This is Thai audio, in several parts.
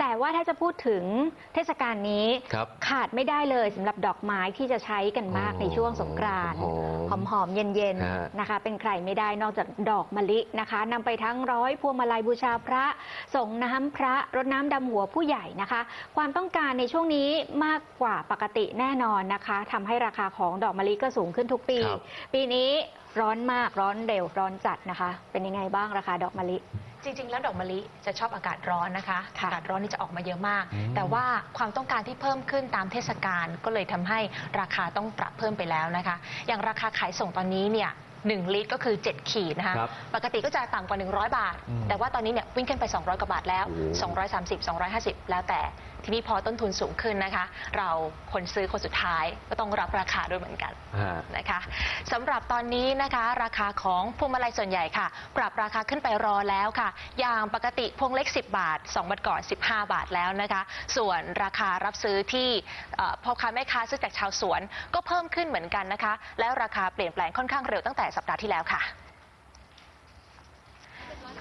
แต่ว่าถ้าจะพูดถึงเทศกาลนี้ครับขาดไม่ได้เลยสำหรับดอกไม้ที่จะใช้กันมากโอ้ในช่วงสงกรานต์หหอมอมๆเย็นฮะ ๆนะคะ เป็นใครไม่ได้นอกจากดอกมะลินะคะนำไปทั้งร้อยพวงมาลัยบูชาพระส่งน้ำพระรดน้ำดำหัวผู้ใหญ่นะคะ ความต้องการในช่วงนี้มากกว่าปกติแน่นอนนะคะทำให้ราคาของดอกมะลิก็สูงขึ้นทุกปี ครับ ปีนี้ร้อนมากร้อนเร็วร้อนจัดนะคะ เป็นยังไงบ้างราคาดอกมะลิ จริง ๆ แล้วดอกมะลิจะชอบอากาศร้อนนะคะค่ะอากาศร้อนนี่จะออกมาเยอะมาก อืม แต่ว่าความต้องการที่เพิ่มขึ้นตามเทศกาลก็เลยทำให้ราคาต้องปรับเพิ่มไปแล้วนะคะ อย่างราคาขายส่งตอนนี้เนี่ย หนึ่งลิตรก็คือ 7 ขีดนะคะครับปกติก็จะต่ำกว่า 100 บาท อืมแต่ว่าตอนนี้เนี่ยวิ่งขึ้นไป 200 กว่าบาทแล้ว โอ้ 230 250 แล้วแต่ทีนี้พอต้นทุนสูงขึ้นนะคะ เราคนซื้อคนสุดท้ายก็ต้องรับราคาด้วยเหมือนกัน ฮะ นะคะสำหรับตอนนี้นะคะ ราคาของพวงมาลัยส่วนใหญ่ค่ะ ปรับราคาขึ้นไปรอแล้วค่ะ อย่างปกติพวงเล็ก 10 บาท2บาทก่อน 15 บาทแล้วนะคะ ส่วนราคารับซื้อที่เอ่อพ่อค้าแม่ค้าซื้อจากชาวสวนก็เพิ่มขึ้นเหมือนกันนะคะ แล้วราคาเปลี่ยนแปลงค่อนข้างเร็วตั้งแต่สัปดาห์ที่แล้วค่ะ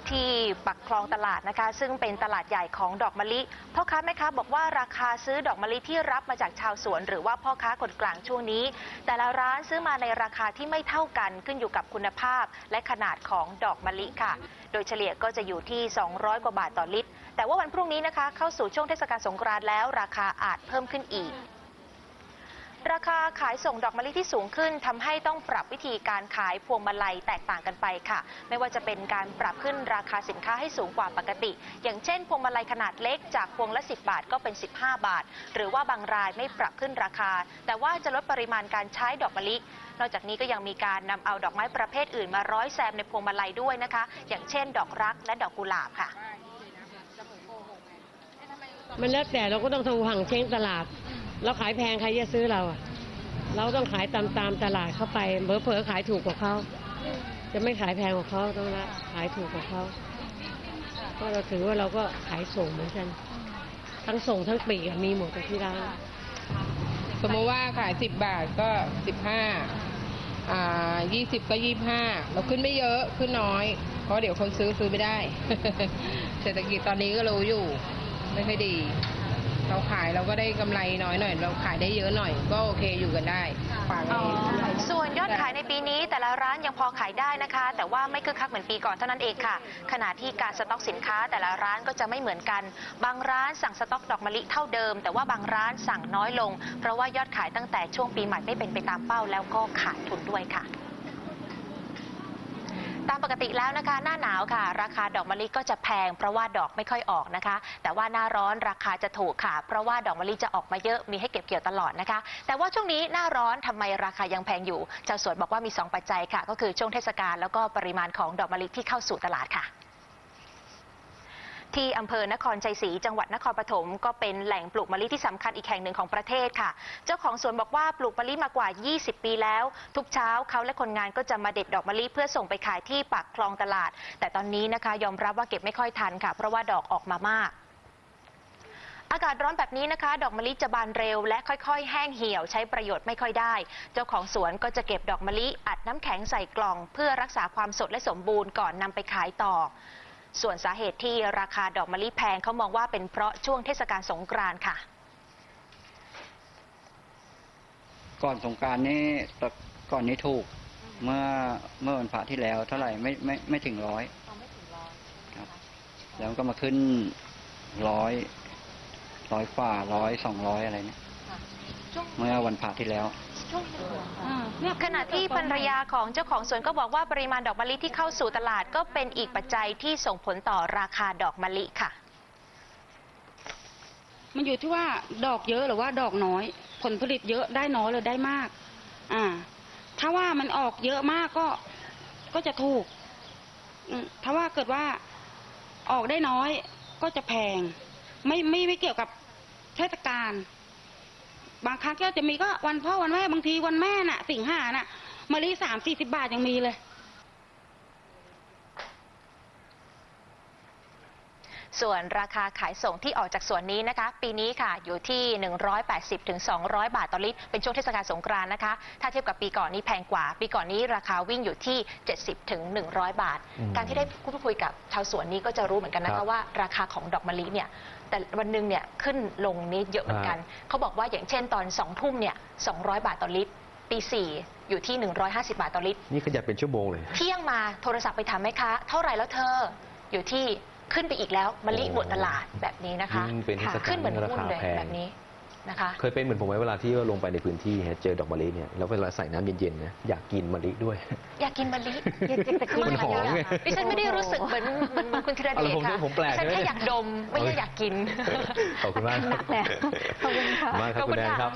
ที่ปักคลองตลาดนะคะ ซึ่งเป็นตลาดใหญ่ของดอกมะลิพ่อค้าแม่ค้าบอกว่าราคาซื้อดอกมะลิที่รับมาจากชาวสวน หรือว่าพ่อค้าคนกลางช่วงนี้ แต่ละร้านซื้อมาในราคาที่ไม่เท่ากันขึ้นอยู่กับคุณภาพ และขนาดของดอกมะลิค่ะ โดยเฉลี่ยก็จะอยู่ที่ 200 กว่าบาทต่อลิตร แต่ว่าวันพรุ่งนี้นะคะเข้าสู่ช่วงเทศกาลสงกรานต์แล้ว ราคาอาจเพิ่มขึ้นอีก ราคาขายส่งดอกมะลิที่สูงขึ้นทำให้ต้องปรับวิธีการขายพวงมาลัยแตกต่างกันไปค่ะ ไม่ว่าจะเป็นการปรับขึ้นราคาสินค้าให้สูงกว่าปกติ อย่างเช่น พวงมาลัยขนาดเล็กจากพวงละ 10 บาทก็เป็น 15 บาท หรือว่าบางรายไม่ปรับขึ้นราคา แต่ว่าจะลดปริมาณการใช้ดอกมะลินอกจากนี้ก็ยังมีการนำเอาดอกไม้ประเภทอื่นมาร้อยแซมในพวงมาลัยด้วยนะคะ อย่างเช่น ดอกรักและดอกกุหลาบค่ะ มันแล้วแต่เราก็ต้องทำหังเช้งตลาด เราขายแพงใครจะซื้อเราอะเราต้องขายตามตามตลาดเข้าไปเผลอๆขายถูกกว่าเขาจะไม่ขายแพงกว่าเขาต้องละขายถูกกว่าเขาเพราะเราถือว่าเราก็ขายส่งเหมือนกัน ทั้งส่งทั้งปลีกอะมีหมดที่ร้านสมมติว่าขายสิบบาทก็สิบห้าอ่ายี่สิบก็ยี่ห้าเราขึ้นไม่เยอะขึ้นน้อย เพราะเดี๋ยวคนซื้อซื้อไม่ได้ เศรษฐกิจตอนนี้ก็รู้อยู่ ไม่ค่อยดี เราขายเราก็ได้กำไรน้อยหน่อย เราขายได้เยอะหน่อย ก็โอเคอยู่กันได้ฝากเองส่วนยอดขายในปีนี้แต่ละร้านยังพอขายได้นะคะ แต่ว่าไม่คึกคักเหมือนปีก่อนเท่านั้นเองค่ะ ขณะที่การสต็อกสินค้าแต่ละร้านก็จะไม่เหมือนกัน บางร้านสั่งสต็อกดอกมะลิเท่าเดิม แต่ว่าบางร้านสั่งน้อยลง เพราะว่ายอดขายตั้งแต่ช่วงปีใหม่ไม่เป็นไปตามเป้าแล้วก็ขาดทุนด้วยค่ะ ตามปกติแล้วนะคะ หน้าหนาวค่ะ ราคาดอกมะลิก็จะแพง เพราะว่าดอกไม่ค่อยออกนะคะ แต่ว่าหน้าร้อนราคาจะถูกค่ะ เพราะว่าดอกมะลิจะออกมาเยอะมีให้เก็บเกี่ยวตลอดนะคะ แต่ว่าช่วงนี้หน้าร้อนทำไมราคายังแพงอยู่เจ้าสวนบอกว่ามี 2 ปัจจัยค่ะ ก็คือช่วงเทศกาลแล้วก็ปริมาณของดอกมะลิที่เข้าสู่ตลาดค่ะ ที่อำเภอนครชัยศรีจังหวัดนครปฐมก็เป็นแหล่งปลูกมะลิที่สำคัญอีกแห่งหนึ่งของประเทศค่ะ เจ้าของสวนบอกว่าปลูกมะลิมากว่า 20 ปีแล้ว ทุกเช้าเขาและคนงานก็จะมาเด็ดดอกมะลิเพื่อส่งไปขายที่ปากคลองตลาด แต่ตอนนี้นะคะยอมรับว่าเก็บไม่ค่อยทันค่ะ เพราะว่าดอกออกมามากอากาศร้อนแบบนี้นะคะ ดอกมะลิจะบานเร็ว และค่อย ๆ แห้งเหี่ยวใช้ประโยชน์ไม่ค่อยได้ เจ้าของสวนก็จะเก็บดอกมะลิอัดน้ำแข็งใส่กล่อง เพื่อรักษาความสดและสมบูรณ์ก่อนนำไปขายต่อ ส่วนสาเหตุที่ราคาดอกมะลิแพงเขามองว่าเป็นเพราะช่วงเทศกาลสงกรานต์ค่ะ ก่อนสงกรารนี่แต่ก่อนนี้ถูกเมื่อเมื่อวันพระที่แล้วเท่าไหร่ไม่ไม่ไม่ถึงร้อยครับ แล้วก็มาขึ้นร้อยร้อยกว่าร้อยสองร้อยอะไรเนี่ยเมื่อวันพระที่แล้ว ขณะที่ภรรยาของเจ้าของสวนก็บอกว่าปริมาณดอกมะลิที่เข้าสู่ตลาดก็เป็นอีกปัจจัยที่ส่งผลต่อราคาดอกมะลิค่ะ มันอยู่ที่ว่าดอกเยอะหรือว่าดอกน้อย ผลผลิตเยอะได้น้อยหรือได้มาก อ่า ถ้าว่ามันออกเยอะมากก็ก็จะถูกอืมถ้าว่าเกิดว่าออกได้น้อยก็จะแพง ไม่ไม่ไม่เกี่ยวกับเทศกาล บางครั้งก็จะมีก็วันพ่อวันแม่บางทีวันแม่น่ะ สิงหาน่ะมะลิสามสี่สิบบาทยังมีเลย ส่วนราคาขายส่งที่ออกจากสวนนี้นะคะ ปีนี้ค่ะอยู่ที่ 180ถึง200 บาทต่อลิตร เป็นช่วงเทศกาลสงกรานต์นะคะ ถ้าเทียบกับปีก่อนนี้แพงกว่า ปีก่อนนี้ราคาวิ่งอยู่ที่ 70ถึง100 บาทอืมการที่ได้พูดคุยกับชาวสวนนี้ก็จะรู้เหมือนกันนะครัคะบ ว่าราคาของดอกมะลิเนี่ย แต่วันหนึ่งเนี่ยขึ้นลงนี้เยอะเหมือนกัน เขาบอกว่าอย่างเช่นตอนสองทุ่มเนี่ย200บาทต่อลิตรตีสี่อยู่ที่ 150 บาทต่อลิตร นี่ขยับเป็นชั่วโมงเลย เที่ยงมาโทรศัพท์ไปถามแม่ค้าเท่าไหร่แล้วเธอ อยู่ที่ขึ้นไปอีกแล้วมะลิโอ้หมดตลาดแบบนี้นะคะยิ่งเป็นเทศกาลขึ้นเหมือนราหุ้นคาเลยแพงแบบนี้ นะคะ เคยเป็นเหมือนผมไหมเวลาที่ว่าลงไปในพื้นที่ฮะเจอดอกมะลิเนี่ยแล้วเวลาใส่น้ำเย็นๆนะอยากกินมะลิด้วย อยากกินมะลิอยากจะกินมันหอมไง ดิฉันไม่ได้รู้สึกเหมือนเหมือนเหมือนคุณธีรเดเอาชละผมค่ะผมแปลกดิฉันใช่ไหมแค่อยากดมไม่ใช่อยากกิน ขอบคุณมากหนักแล้วขอบคุณค่ะขอบคุณมากครับขอบคุคุณณแดนค่ะครับ